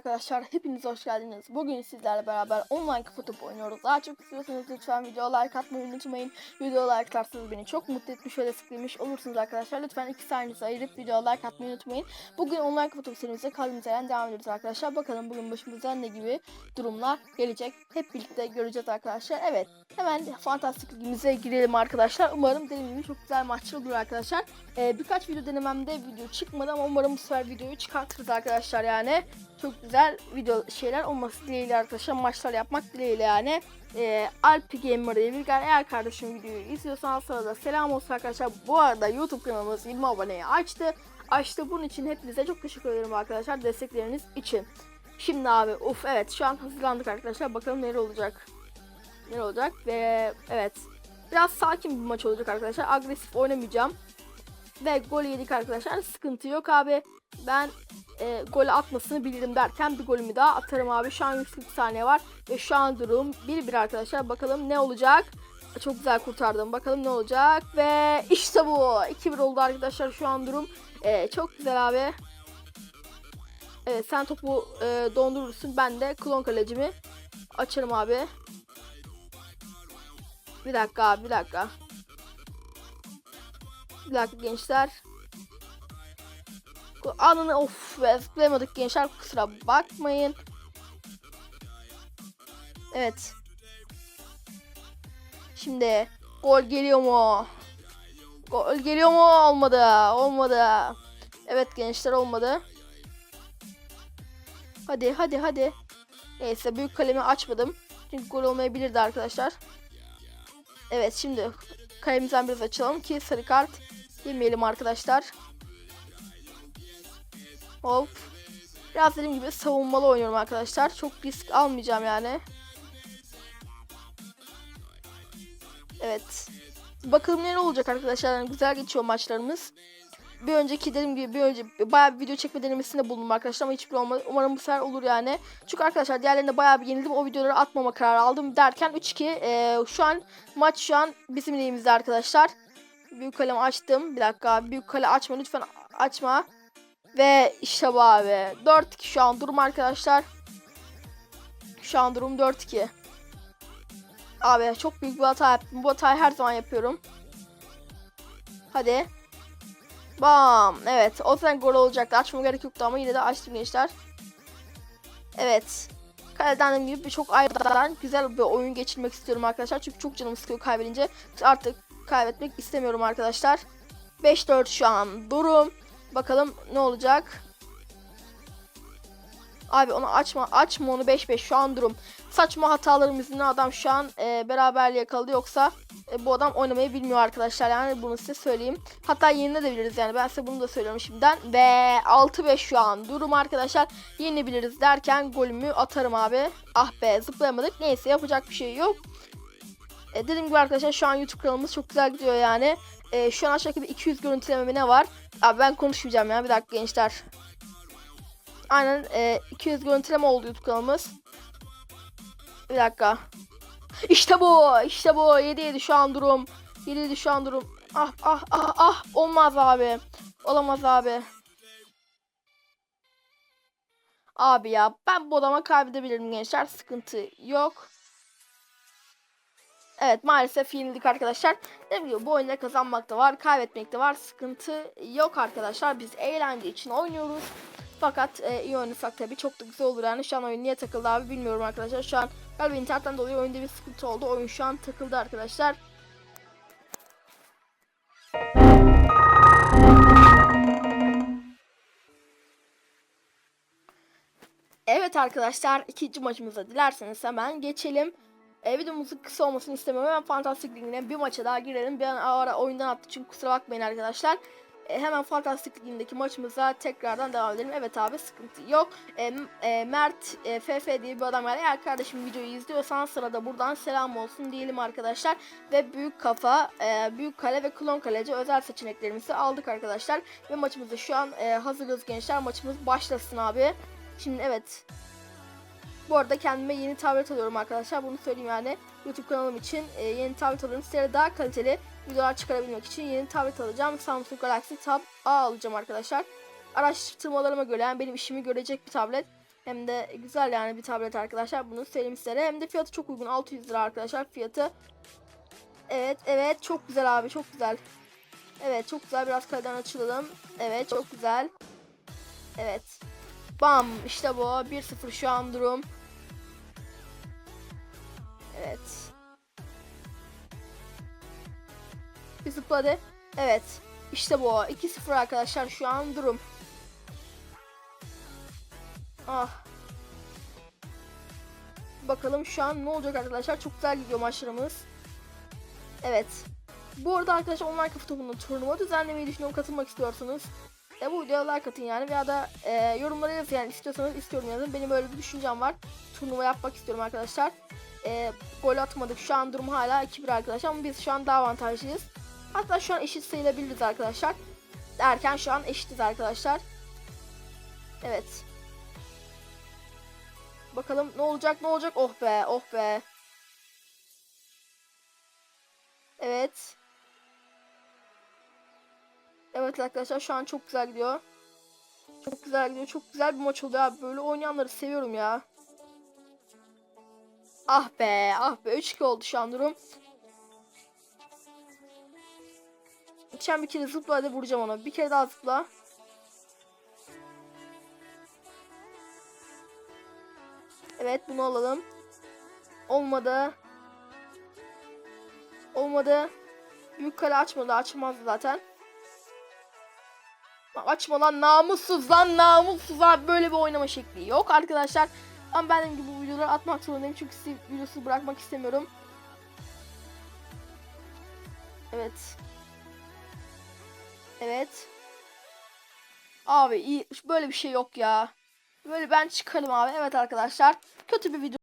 Arkadaşlar hepiniz hoş geldiniz. Bugün sizlerle beraber online kafa oynuyoruz. Daha çok istiyorsanız lütfen video like atmayı unutmayın. Video like beni çok mutlu etmiş ve desteklemiş olursunuz arkadaşlar. Lütfen iki saniyenizi ayırıp video like atmayı unutmayın. Bugün online kafa serimize kaldığımız yerden devam ediyoruz arkadaşlar. Bakalım bugün başımıza ne gibi durumlar gelecek. Hep birlikte göreceğiz arkadaşlar. Evet hemen fantastik ligimize girelim arkadaşlar. Umarım dediğim gibi çok güzel maçlar olur arkadaşlar. Ee, birkaç video denememde video çıkmadı ama umarım bu sefer videoyu çıkartırız arkadaşlar yani çok güzel video şeyler olması dileğiyle arkadaşlar maçlar yapmak dileğiyle yani. Ee, Alp Gamer diye bir eğer kardeşim videoyu izliyorsan sana da selam olsun arkadaşlar. Bu arada YouTube kanalımız 20 aboneyi açtı. Açtı bunun için hepinize çok teşekkür ederim arkadaşlar destekleriniz için. Şimdi abi uf evet şu an hazırlandık arkadaşlar bakalım neler olacak. Neler olacak ve evet biraz sakin bir maç olacak arkadaşlar agresif oynamayacağım. Ve gol yedik arkadaşlar sıkıntı yok abi. Ben e, gol atmasını bilirim derken bir golümü daha atarım abi. Şu an 140 saniye var ve şu an durum 1-1 arkadaşlar. Bakalım ne olacak. Çok güzel kurtardım. Bakalım ne olacak ve işte bu. 2-1 oldu arkadaşlar şu an durum. E, çok güzel abi. Evet sen topu e, dondurursun. Ben de klon kalecimi açarım abi. Bir dakika abi bir dakika. Bir dakika gençler. Anını of zıplayamadık gençler kusura bakmayın. Evet. Şimdi gol geliyor mu? Gol geliyor mu? Olmadı. Olmadı. Evet gençler olmadı. Hadi hadi hadi. Neyse büyük kalemi açmadım. Çünkü gol olmayabilirdi arkadaşlar. Evet şimdi kalemimizden biraz açalım ki sarı kart yemeyelim arkadaşlar. Hop. Biraz dediğim gibi savunmalı oynuyorum arkadaşlar. Çok risk almayacağım yani. Evet. Bakalım ne olacak arkadaşlar. Yani güzel geçiyor maçlarımız. Bir önceki dediğim gibi bir önce bayağı bir video çekme denemesinde bulundum arkadaşlar ama hiçbir olmadı. Umarım bu sefer olur yani. Çünkü arkadaşlar diğerlerinde bayağı bir yenildim. O videoları atmama kararı aldım derken 3-2 e, şu an maç şu an bizim lehimizde arkadaşlar. Büyük kalem açtım. Bir dakika. Büyük kale açma lütfen açma. Ve işte bu abi. 4-2 şu an durum arkadaşlar. Şu an durum 4-2. Abi çok büyük bir hata yaptım. Bu hatayı her zaman yapıyorum. Hadi. Bam. Evet. O zaman gol olacaktı. Açmama gerek yoktu ama yine de açtım gençler. Evet. Kaleden gibi birçok ayrıdan güzel bir oyun geçirmek istiyorum arkadaşlar. Çünkü çok canım sıkıyor kaybedince. Artık kaybetmek istemiyorum arkadaşlar. 5-4 şu an durum. Bakalım ne olacak. Abi onu açma. Açma onu 5-5 şu an durum. Saçma hatalarım yüzünden adam şu an e, beraberliğe yakaladı. Yoksa e, bu adam oynamayı bilmiyor arkadaşlar. Yani bunu size söyleyeyim. Hatta yenilebiliriz yani. Ben size bunu da söylüyorum şimdiden. Ve 6-5 şu an durum arkadaşlar. Yenilebiliriz derken golümü atarım abi. Ah be zıplayamadık. Neyse yapacak bir şey yok. E, dediğim gibi arkadaşlar şu an YouTube kanalımız çok güzel gidiyor yani. E, şu an aşağıda bir 200 görüntüleme ne var? Abi ben konuşmayacağım ya bir dakika gençler. Aynen e, 200 görüntüleme oldu YouTube kanalımız. Bir dakika. İşte bu. işte bu. 7 7 şu an durum. 7 7 şu an durum. Ah ah ah ah. Olmaz abi. Olamaz abi. Abi ya ben bu adama kaybedebilirim gençler. Sıkıntı yok. Evet maalesef yenildik arkadaşlar. Ne bileyim bu oyunda kazanmak da var, kaybetmek de var. Sıkıntı yok arkadaşlar. Biz eğlence için oynuyoruz. Fakat e, iyi oynasak tabii çok da güzel olur yani. Şu an oyun niye takıldı abi bilmiyorum arkadaşlar. Şu an galiba internetten dolayı oyunda bir sıkıntı oldu. Oyun şu an takıldı arkadaşlar. Evet arkadaşlar ikinci maçımıza dilerseniz hemen geçelim. E, videomuzun kısa olmasını istemiyorum. Hemen Fantastik Ligi'ne bir maça daha girelim. Bir an ara oyundan attı çünkü kusura bakmayın arkadaşlar. E, hemen Fantastik Ligi'ndeki maçımıza tekrardan devam edelim. Evet abi sıkıntı yok. E, e, Mert e, FF diye bir adam var. Eğer kardeşim videoyu izliyorsan sırada buradan selam olsun diyelim arkadaşlar. Ve büyük kafa, e, büyük kale ve klon kaleci özel seçeneklerimizi aldık arkadaşlar. Ve maçımızda şu an e, hazırız gençler. Maçımız başlasın abi. Şimdi evet bu arada kendime yeni tablet alıyorum arkadaşlar. Bunu söyleyeyim yani. YouTube kanalım için e, yeni tablet alıyorum. Sizlere daha kaliteli videolar çıkarabilmek için yeni tablet alacağım. Samsung Galaxy Tab A alacağım arkadaşlar. Araştırmalarıma göre yani benim işimi görecek bir tablet. Hem de güzel yani bir tablet arkadaşlar. Bunu söyleyeyim sizlere. Hem de fiyatı çok uygun. 600 lira arkadaşlar fiyatı. Evet evet çok güzel abi çok güzel. Evet çok güzel biraz kaleden açılalım. Evet çok güzel. Evet. Bam işte bu 1-0 şu an durum. Evet. Bir zıpladı. Evet. İşte bu 2-0 arkadaşlar şu an durum. Ah. Bakalım şu an ne olacak arkadaşlar. Çok güzel gidiyor maçlarımız. Evet. Bu arada arkadaşlar online kafa topunda turnuva düzenlemeyi düşünüyorum. Katılmak istiyorsanız. E, bu videoya like atın yani. Veya da e, yorumlara yazın yani istiyorsanız istiyorum yazın. Benim böyle bir düşüncem var. Turnuva yapmak istiyorum arkadaşlar. E, gol atmadık. Şu an durum hala 2-1 arkadaşlar. Ama biz şu an daha avantajlıyız. Hatta şu an eşit sayılabiliriz arkadaşlar. Derken şu an eşitiz arkadaşlar. Evet. Bakalım ne olacak ne olacak. Oh be oh be. Evet. Evet arkadaşlar şu an çok güzel gidiyor. Çok güzel gidiyor. Çok güzel bir maç oluyor abi. Böyle oynayanları seviyorum ya. Ah be ah be 3-2 oldu şu an durum. Geçen bir kere zıpla hadi vuracağım ona. Bir kere daha zıpla. Evet bunu alalım. Olmadı. Olmadı. Büyük kale açmadı. Açmaz zaten. Açma lan namussuz lan namussuz abi böyle bir oynama şekli yok arkadaşlar. Ama ben dediğim gibi bu videoları atmak zorundayım çünkü size videosu bırakmak istemiyorum. Evet. Evet. Abi iyi böyle bir şey yok ya. Böyle ben çıkarım abi. Evet arkadaşlar. Kötü bir video